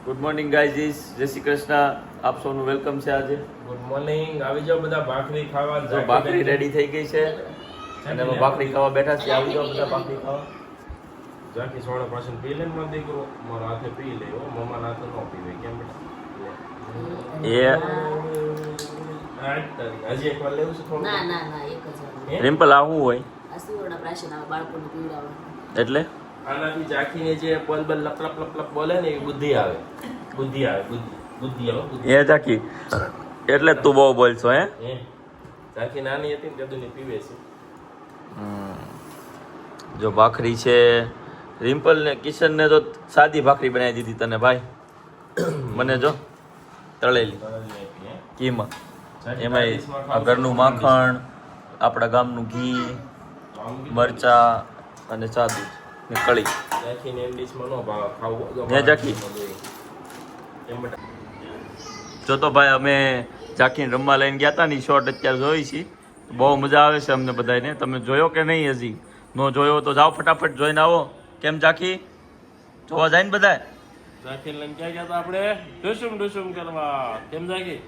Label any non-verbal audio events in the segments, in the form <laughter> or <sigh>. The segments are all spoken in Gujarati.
ગુડ મોર્નિંગ ગાઈઝીસ જય શ્રી કૃષ્ણ આપ સૌનું વેલકમ છે આજે ગુડ મોર્નિંગ આવી જાઓ બધા ભાખરી ખાવા જો ભાખરી રેડી થઈ ગઈ છે અને અમે ભાખરી ખાવા બેઠા છીએ આવી જાઓ બધા ભાખરી ખાવા જાકી સોળ પાસે પી લે ને મારો દીકરો મારા હાથે પી લે હો મમ્મા હાથે ન પીવે કેમ બેટા એ હજી એક વાર લેવું છે થોડું ના ના ના એક જ? રિમ્પલ આવું હોય આ સુવર્ણ પ્રાશન આવે બાળકોને પીવડાવે એટલે આનાથી ઝાંખીને જે બોલ બોલ લપ લપ લપ લપ બોલે ને એ બુદ્ધિ આવે. બુદ્ધિ આવે બુદ્ધિ બુદ્ધિ આવે બુદ્ધિ. એ ઝાંખી. એટલે તું બહુ બોલશો હે? ઝાંખી નાની હતી ને તેદુની પીવે છે. જો ભાખરી છે રિમ્પલ ને કિશન ને તો સાદી ભાખરી બનાવી દીધી તને ભાઈ. મને જો તળેલી. કીમાં એમાંય આ ઘરનું માખણ આપણા ગામનું ઘી મરચા અને સાદું. ને કળી જો તો ભાઈ અમે ઝાંખીને રમવા લઈને ગયા હતા ને શોર્ટ અત્યારે જોઈ છીએ બહુ મજા આવે છે અમને બધાને તમે જોયો કે નહીં હજી? નો જોયો તો જાઓ ફટાફટ જોઈને આવો. કેમ ઝાંખી જોવા જાય ને બધા જાકીને લઈને ક્યાં ગયા હતા આપણે? ડુસુમ ડુસુમ કરવા. કેમ જાકી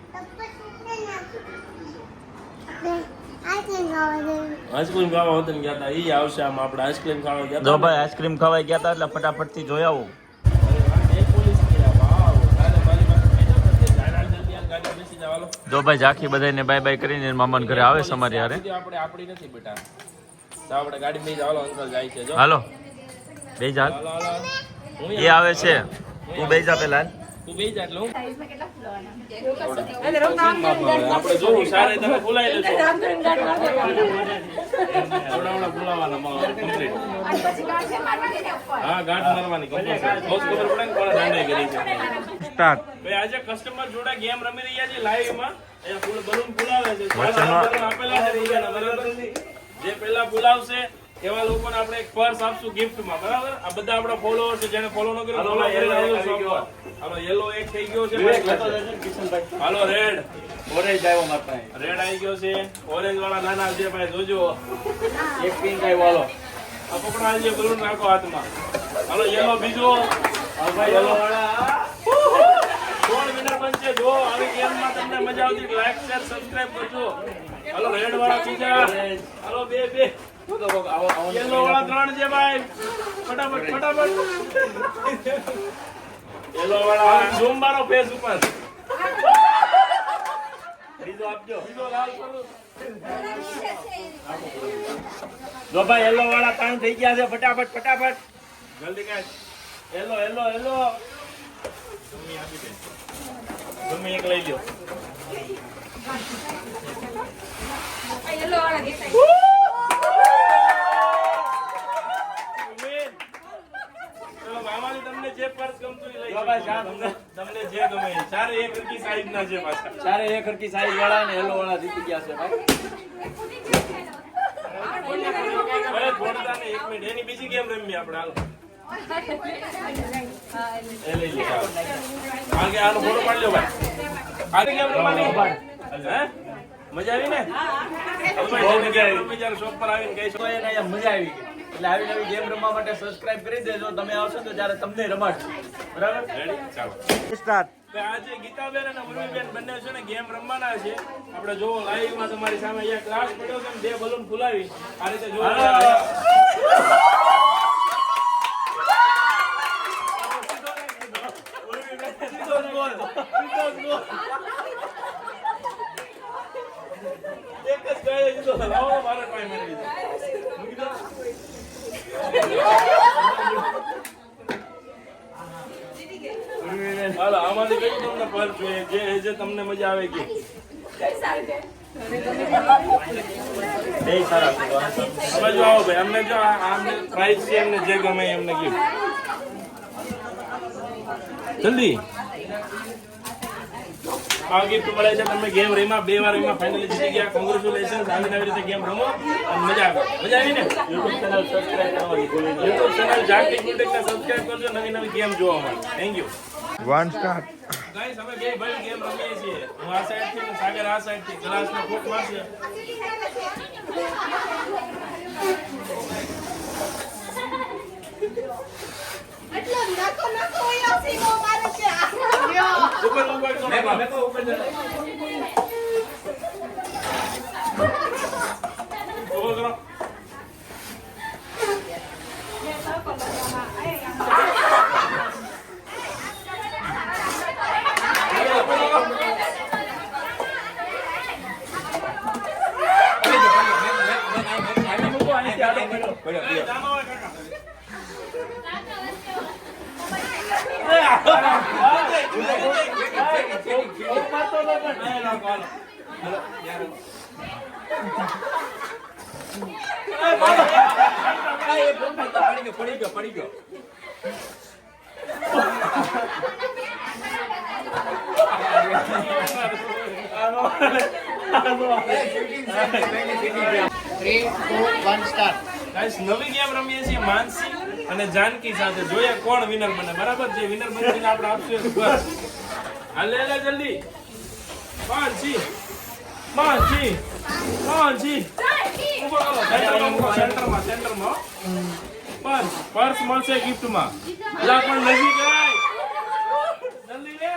આઈસ્ક્રીમ ખાવા હોતન ગયા હતા એ આવશે આમ આપણે આઈસ્ક્રીમ ખાવા ગયા જો ભાઈ આઈસ્ક્રીમ ખાવા ગયા હતા એટલે ફટાફટથી જોઈ આવું બેસી જો ભાઈ જાખી બધાને બાય બાય કરીને મામાન ઘરે આવે છે અમારી હારે આપણે આપણી નથી બેટા આપણે ગાડી બેસી જાવ હાલો અંકલ જાય છે હાલો બે જા હાલો એ આવે છે તું બે જા પેલા તું બેસી જા એટલે આપણે જોવું સારે તમે બોલાવી લેજો. બોલાવાના માવા હા ગાંઠ મારવાની compulsory. બહુ ખબર પડે ને કોણે દાંડાઈ કરી છે. સ્ટાર્ટ. ભાઈ આજે કસ્ટમર જોડે ગેમ રમી રહ્યા છે લાઈવમાં. અહીંયા ફૂલ બલૂન ફુલાવે છે. આપેલા છે જે પહેલા ફુલાવશે એવા લોકોને આપણે એક પર્સ આપશું ગિફ્ટમાં બરાબર? આ બધા આપણા ફોલોઅર છે જેને ફોલો ન કર્યો follow કરી shop હાલો યેલો એક થઈ ગયો છે હાલો રેડ ઓરેન્જ આવ્યો મારા પાસે. રેડ આવી ગયો છે. ઓરેન્જ વાળા નાના છે ભાઈ જોજો. એક પિંક આવ્યો હાલો. આ પકડો આજે બલૂન નાખો હાથમાં. હાલો યેલો બીજો. ભાઈ યેલો કોણ વિનર બનશે. જો આવી ગેમમાં તમને મજા આવતી લાઈક શેર સબસ્ક્રાઇબ કરજો. હાલો રેડ વાળા બીજા. હાલો બે બે. યેલો વાળા ત્રણ છે ભાઈ. ફટાફટ ફટાફટ. યેલો વાળા ઝૂમ મારો ફેસ ઉપર. બીજો આપજો. બીજો લાલ કરું. જો ભાઈ યલો વાળા ત્રણ થઈ ગયા છે. ફટાફટ ફટાફટ. જલ્દી કાઢ. હેલો હેલો હેલો ગમે આપી દે. ગમે એક લઈ લ્યો. ઉમેન. ચલો મામાજી તમને જે પર્સ ગમતું લઈ ભાઈ, શકો. જા. તમને તમને જે ગમે ચારે એક હરખી સાઈઝ ના છે પાછા. ચારે એક હરકી સાઈઝ વાળા ને હેલો વાળા જીતી ગયા છે ભાઈ. અરે છોડતા એક મિનિટ. એની બીજી ગેમ રમી આપણે હાલો. એ લઈ લે ચાલો. આગે આનો ફોટો પાડી લ્યો ભાઈ. આગે ગેમ રમવાની? હે? મજા આવી ને? બહુ મજા આવી ગઈ શોપ પર આવીને કહીશું તો મજા આવી ગઈ. એટલે આવી નવી ગેમ રમવા માટે સબસ્ક્રાઇબ કરી દેજો. તમે આવશો તો ત્યારે તમને રમાડશે. બરાબર? રેડી ચાલો. સ્ટાર્ટ આજે ગીતાબેન અને મમ્મીબેન બંને છે ને ગેમ રમવાના છે. આપણે જોવો લાઈવમાં તમારી સામે અહીંયા ક્લાસ પડ્યો છે બે બલૂન ફુલાવી. આ રીતે જોવો એક જ ગયે દીધો લાવો મારો ટાઈમ આવી દીધો મૂકી દો હાલો આમાંથી કઈ તમને પર જોઈએ? જે જે તમને મજા આવે કે? બે જો આવો ગમે એમને જલ્દી. આ ગિફ્ટ મળે છે, તમે ગેમ રમ્યા, બે વાર એમાં ફાઇનલી જીતી ગયા. કોંગ્રેચ્યુલેશન આવી નવી રીતે ગેમ રમો, અને મજા આવે. મજા આવી ને? યુટ્યુબ ચેનલ સબસ્ક્રાઇબ કરવાની યુટ્યુબ ચેનલ જાગતી સબસ્ક્રાઇબ કરજો, નવી નવી ગેમ જોવા મળે thank you one star guys અમે બે ભાઈ ગેમ રમીએ છીએ. હું આ સાઈડથી અને સાગર આ સાઈડથી. ગ્લાસ ને ફૂટ મારશે. એટલે નાખો નાખો અહીંયા સીમો મારે છે. ઉપર ઉપર મેં જતો. ઉપર કરો. મૂકો અહીંથી આડો પડ્યો. પડ્યો, એ પડ્યો. જાનો હોય કાકા. એ આ. ઉપાડતો ન પણ. એ લોકો, હાલો. આ એ પડી ગયો પડી ગયો પડી ગયો આનો આનો Three, two, one, start. Guys, નવી ગેમ રમીએ છીએ માનસી અને જાનકી સાથે. જોઈએ કોણ વિનર બને? બરાબર જે વિનર બનશે એને આપણે આપશું બસ આ લે લે જલ્દી. માનસી માનસી માનસી. સેન્ટરમાં સેન્ટરમાં પર્સ પર્સ મળશે ગિફ્ટમાં એટલે પણ નજીક આય જલ્દી લે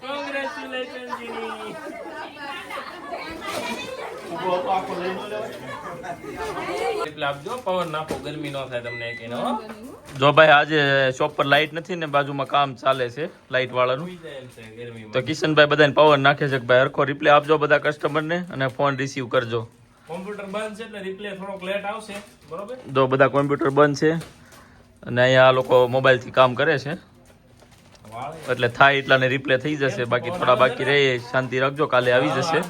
કોંગ્રેચ્યુલેશન જીની એટલે આપજો પવન નાખો ગરમી ન થાય તમને એક એનો હો. જો ભાઈ આજે શોપ પર લાઇટ નથી ને બાજુમાં કામ ચાલે છે લાઇટ વાળાનું. તો કિશનભાઈ બધાને પાવર નાખે છે કે ભાઈ હરખો રિપ્લે આપજો બધા કસ્ટમરને અને ફોન રિસીવ કરજો. કોમ્પ્યુટર બંધ છે એટલે રિપ્લે થોડોક લેટ આવશે બરોબર? જો બધા કોમ્પ્યુટર બંધ છે અને અહીંયા આ લોકો મોબાઈલથી કામ કરે છે. એટલે થાય એટલાને રિપ્લે થઈ જશે બાકી થોડા બાકી રહે શાંતિ રાખજો કાલે આવી જશે.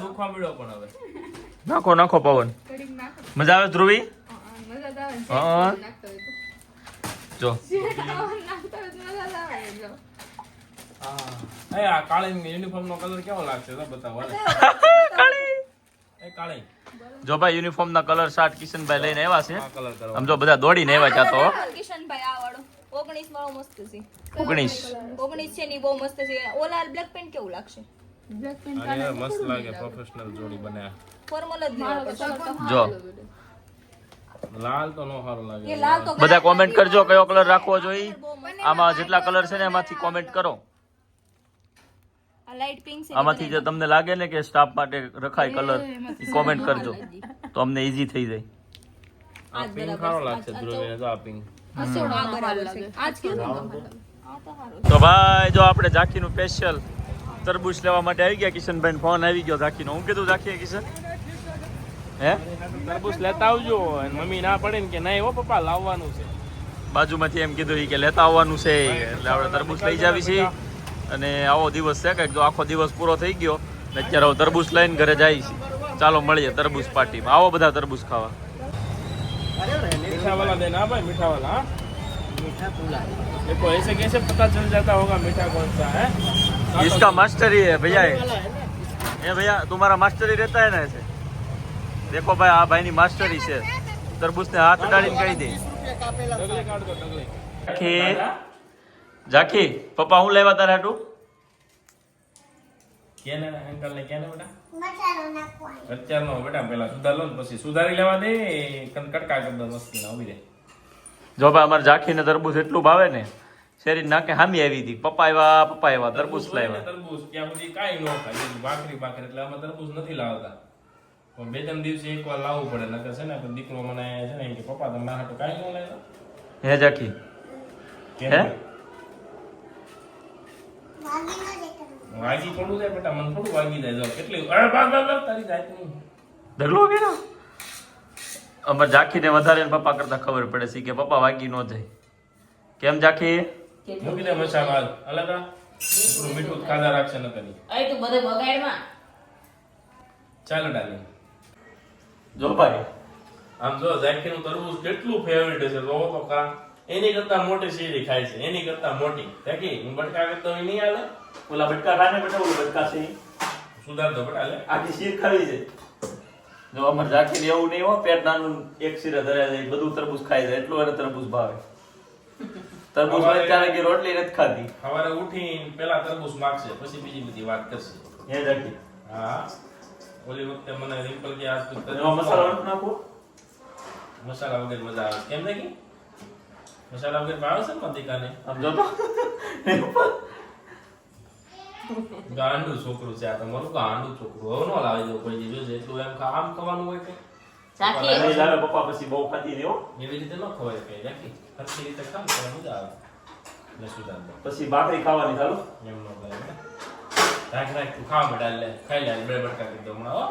નાખો નાખો પવન. મજા આવે ધ્રુવી? હા જો. એ આ કાળી યુનિફોર્મ નો કલર કેવો લાગશે? તો બતાવો હાલે. <laughs> એ કાળી. જો ભાઈ યુનિફોર્મ ના કલર શાર્ટ કિશનભાઈ લઈને આવ્યા છે. સમજો આમ જો બધા દોડીને આવ્યા તો. કિશનભાઈ આ વાળો. ઓગણીસ વાળો મસ્ત છે. ઓગણીસ. ઓગણીસ છે ને બહુ મસ્ત છે. ઓલા બ્લેક પેન્ટ કેવું લાગશે? અને મસ્ત લાગે પ્રોફેશનલ જોડી બન્યા. ફોર્મલ જ લેવા જો. લાલ તો નો સારું લાગે. બધા કોમેન્ટ કરજો કયો કલર રાખવો જોઈએ. આમાં જેટલા કલર છે ને એમાંથી કોમેન્ટ કરો. આ લાઇટ પિંક છે આમાંથી જે તમને લાગે ને કે સ્ટાફ માટે રખાય કલર કોમેન્ટ કરજો. તો અમને ઈઝી થઈ જાય. આ પિંક સારો લાગશે ધ્રુવીને તો આ પિંક તો તો ભાઈ જો આપણે ઝાંખીનું સ્પેશિયલ તરબૂચ લેવા માટે આવી ગયા કિશનભાઈ ફોન આવી ગયો ઝાંખીનો. હું કીધું ઝાંખી કિશન? હે તરબૂચ લેતા આવજો અને મમ્મી ના પડે ને કે નહીં હો પપ્પા લાવવાનું છે બાજુમાંથી એમ કીધું ઈ કે લેતા આવવાનું છે એટલે આપણે તરબૂચ લઈ જાવી છીએ અને આવો દિવસ છે કે જો આખો દિવસ પૂરો થઈ ગયો ને અત્યારે હવે તરબૂચ લઈને ઘરે જાય છે ચાલો મળીએ તરબૂચ પાર્ટીમાં આવો બધા તરબૂચ ખાવા मीठा वाला देना भाई मीठा वाला हाँ? मीठा पुला देखो ऐसे कैसे पता चल जाता होगा मीठा कौन सा है हाँ, इसका तो- मास्टर ही है भैया ये वाला है ना ये भैया तुम्हारा मास्टर ही रहता है ना ऐसे દેખો ભાઈ આ ભાઈની માસ્ટરી છે. તરબૂચને હાથ ઉડાડીને કહી દે. ઝાંખી પપ્પા હું લેવા તારે હાટું? કેને પછી સુધારી લેવા દે જો ભાઈ અમાર ઝાંખી ને તરબૂચ એટલું ભાવે ને શેરી નાકે હામી આવી હતી. પપ્પા આવ્યા પપ્પા આવ્યા તરબૂચ લાવ્યા. તરબૂચ નથી લાવતા. પણ બે ત્રણ દિવસે એક વાર લાવવું પડે નકર છે ને તો દીકરો મને છે ને એમ કે પપ્પા તમે મારા હાટુ કાંઈ ન લેતા હે કેમ? હે? વાગી થોડું જાય બેટા મને થોડું વાગી જાય. જો કેટલી અરે ભાગ ભાગ ભાગ તારી જાતની. ઢગલો કે ના અમારે ઝાંખીને વધારે પપ્પા કરતા ખબર પડે છે કે પપ્પા વાગી ન જાય. કેમ જાખી? મૂકી દે મસા માલ અલગ. મીઠું ખાધા રાખશે ન કરી અહીં તું બધે બગાડમાં ચાલો ડાલી. જો ભાઈ આમ જો ઝાકીનું તરબૂચ કેટલું ફેવરિટ છે જોવો તો કા. એની કરતા મોટી શેરી ખાય છે એની કરતા મોટી. ઝાકી હું બટકા કરતો હોય નહીં આલે ઓલા બટકા ખાને બેટા ઓલા બટકા છે. સુધાર દો બટા લે આખી શીર ખાવી છે. જો અમર ઝાંખીને એવું નહીં હો પેટ નાનું એક શીર ધરે છે બધું તરબૂચ ખાઈ જાય એટલું એને તરબૂચ ભાવે. તરબૂચ અમારે- કારણ કે રોટલી નથી ખાધી. સવારે ઉઠી પેલા તરબૂચ માગશે પછી બીજી બધી વાત કરશે. હે ઝાંખી. હા. ઓલી વખતે મને રિમ્પલ કે આજ તું મસાલો નાખો. મસાલા વગર મજા આવે કેમ ઝાકી મસાલા વગર ભાવે છે મતી કાને આમ જો તો. ગાંડું છોકરું છે આ તમારું ગાંડું છોકરું. હવે નો લાવી દો કોઈ દી જોજે એટલું એમ આમ ખવાનું હોય કે? નહીં લાવે પપ્પા પછી બહુ ખાતી રહ્યો એવી રીતે ન ખવાય કઈ. રાખી. હરખી રીતે ખાવ તો મજા આવે. ને સુધાર પછી ભાખરી ખાવાની ચાલુ. એમ ન કરે રાખ રાખ તું ખાવા લે ખાઈ લે બે બટકા કરી દો હમણાં હો